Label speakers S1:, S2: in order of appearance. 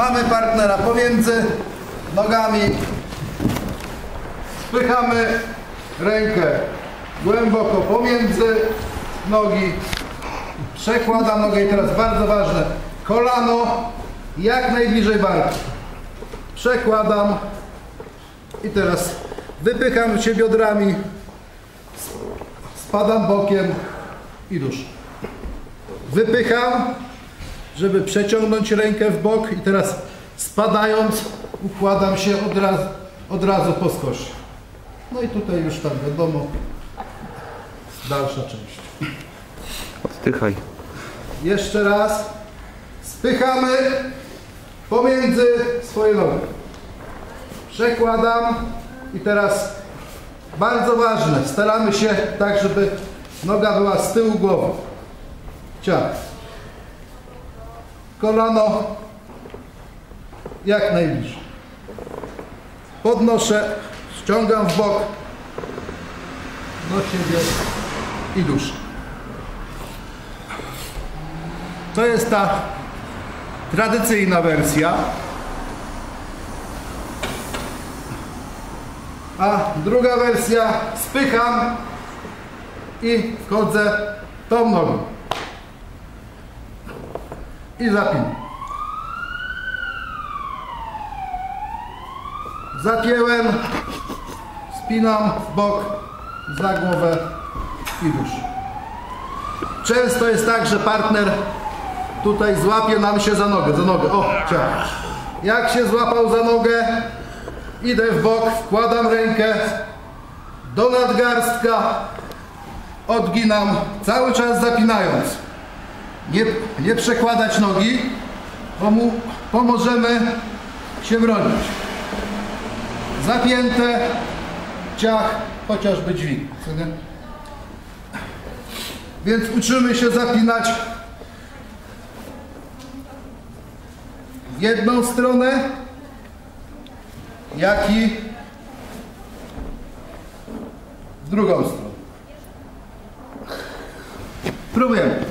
S1: Mamy partnera pomiędzy nogami. Spychamy rękę głęboko pomiędzy nogi. Przekładam nogę i teraz bardzo ważne. Kolano jak najbliżej barki. Przekładam i teraz wypycham się biodrami. Spadam bokiem i dusz. Wypycham, żeby przeciągnąć rękę w bok i teraz spadając układam się od razu, od razu po skosie. No i tutaj już tam wiadomo dalsza część.
S2: Oddychaj.
S1: Jeszcze raz spychamy pomiędzy swoje nogi. Przekładam i teraz bardzo ważne, staramy się tak, żeby noga była z tyłu głowy. Ciach. Kolano jak najbliżej. Podnoszę, ściągam w bok do siebie i duszę. To jest ta tradycyjna wersja. A druga wersja spycham i wchodzę tą nogą. I zapinam. Zapięłem, spinam w bok, za głowę i duszę. Często jest tak, że partner tutaj złapie nam się za nogę, za nogę. O, ciach. Jak się złapał za nogę, idę w bok, wkładam rękę do nadgarstka, odginam, cały czas zapinając. Nie, nie przekładać nogi, bo mu pomożemy się bronić. Zapięte, ciach, chociażby dźwig. Więc uczymy się zapinać w jedną stronę, jak i w drugą stronę. Próbujemy.